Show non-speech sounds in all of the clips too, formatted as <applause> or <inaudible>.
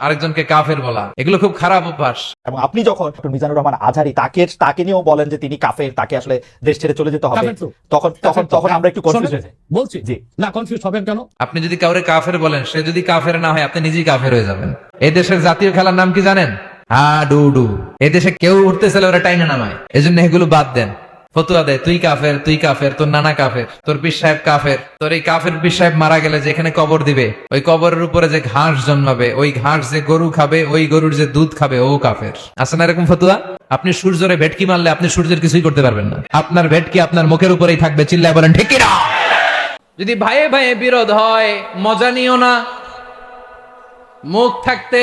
আরেকজনকে কাফের বলা। এগুলো খুব খারাপ অভ্যাস। এবং আপনি যখন মিজানুর রহমান আজহারি তাকে তাকে নিয়েও বলেন যে তিনি কাফের তাকে আসলে দেশ ছেড়ে চলে যেতে হবে তখন তখন তখন আমরা একটু কনফিউজ শোনেন, বলছি। জি। না কনফিউজ হবেন কেন? আপনি যদি কাউরে কাফের বলেন সে যদি কাফের না হয় আপনি নিজেই কাফের হয়ে যাবেন। এই দেশের জাতীয় খেলার নাম কি জানেন? Hadudu. এই দেশে কেউ উঠতে চাইলে ওরা টাইনে নামায়। এজন্য এগুলো বাদ দেন। ফতুয়া দেয় তুই কাফের তুই কাফের, তোর নানা কাফের, তোর পীর সাহেব কাফের, তোর এই কাফের পীর সাহেব মারা গেলে যেখানে কবর দিবে, ওই কবরের উপরে যে ঘাস জন্মাবে, ওই ঘাস যে গরু খাবে, ওই গরুর যে দুধ খাবে, ও কাফের। আছে না এরকম ফতুয়া? আপনি সূর্যরে ভেটকি মারলে আপনি সূর্যের কিছুই করতে পারবেন না। আপনার ভেটকি আপনার মুখের উপরেই থাকবে, চিল্লায় বলেন, ঠিক না যদি ভাইয়ে ভাইয়ে বিরোধ হয়, মজা নিও না। মুখ থাকতে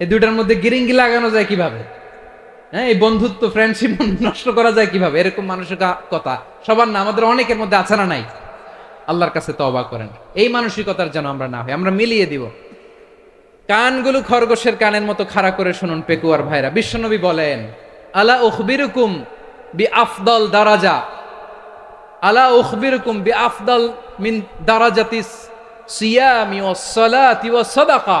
এই দুইটার মধ্যে গিরিঙ্গি লাগানো যায় কীভাবে? হ্যাঁ এই বন্ধুত্ব ফ্রেন্ডশিপ <laughs> নষ্ট করা যায় কীভাবে? এরকম মানুষের কথা। সবার না, আমাদের অনেকের মধ্যে আছে না নাই? আল্লাহর কাছে তবা করেন। এই মানসিকতার যেন আমরা না হই, আমরা মিলিয়ে দিব। কানগুলো খরগোশের কানের মতো খাড়া করে শুনুন পেকুয়ার ভাইরা। বিশ্বনবী বলেন, আলা উখবিরুকুম বি আফদল দারাজা। আলা উখবিরুকুম বি আফদল মিন দারাজাতি সিয়ামি ওয়াস সালাতি ওয়াস সাদাকা।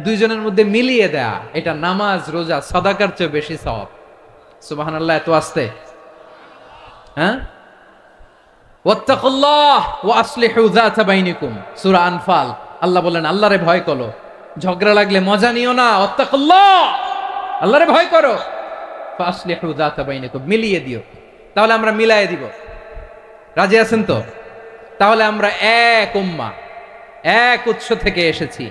দুইজনের মধ্যে মিলিয়ে দেয়া, এটা নামাজ, রোজা, সদাকার চেয়ে বেশি সওয়াব। সুবহানাল্লাহ, এত আসতে। হ্যাঁ? আল্লাহ বলেন, আল্লাহরে ভয় করো। ঝগড়া লাগলে মজা নিও না। ওয়াত্তাকুল্লাহ! আল্লাহরে ভয় করো। মিলিয়ে দিও। তাহলে আমরা মিলায়ে দিব। রাজি আছেন তো? তাহলে আমরা এক উম্মা, এক উৎস থেকে এসেছি।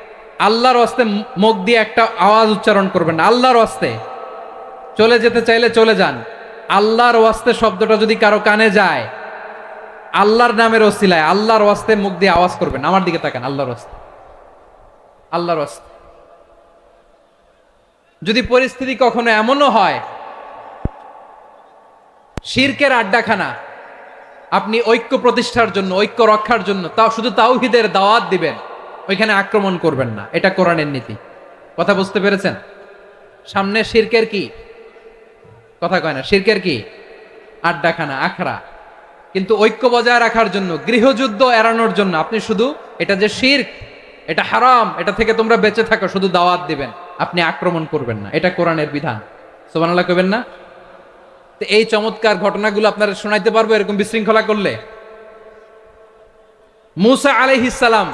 আল্লাহর হস্তে মুখ দিয়ে একটা আওয়াজ উচ্চারণ করবেন আল্লাহর হস্তে। চলে যেতে চাইলে চলে যান। আল্লাহর ওয়াস্তে শব্দটা যদি কারও কানে যায়, আল্লাহর নামের ওসিলায় আল্লাহর ওয়াস্তে মুখ দিয়ে আওয়াজ করবেন। আমার দিকে তাকান, আল্লাহর ওয়াস্তে আল্লাহর ওয়াস্তে যদি পরিস্থিতি কখনো এমনও হয়, শিরকের আড্ডাখানা, আপনি ঐক্য প্রতিষ্ঠার জন্য, ঐক্য রক্ষার জন্য, তাও শুধু তাওহিদের দাওয়াত দিবেন। ওইখানে আক্রমণ করবেন না। এটা কোরআনের নীতি। কথা বুঝতে পেরেছেন? সামনে শিরকের কি? কথা কয় না, শিরকের কি? আড্ডাখানা, আখড়া। কিন্তু ঐক্য বজায় রাখার জন্য, গৃহযুদ্ধ এড়ানোর জন্য আপনি শুধু এটা যে শির্ক, এটা হারাম, এটা থেকে তোমরা বেঁচে থাকো, শুধু দাওয়াত দিবেন। আপনি আক্রমণ করবেন না। এটা কোরআনের বিধান। সোবানাল্লাহ কবেন না? তো এই চমৎকার ঘটনাগুলো আপনারা শোনাইতে পারব এরকম বিশৃঙ্খলা করলে? মুসা আলাইহিসালাম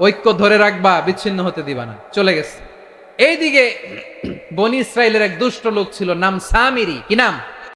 ঐক্য ধরে রাখবা, বিচ্ছিন্ন হতে দিবা না। চলে গেছে। এইদিকে বনি ইসরায়েলের এক দুষ্ট লোক ছিল, নাম সামিরি। কি নাম?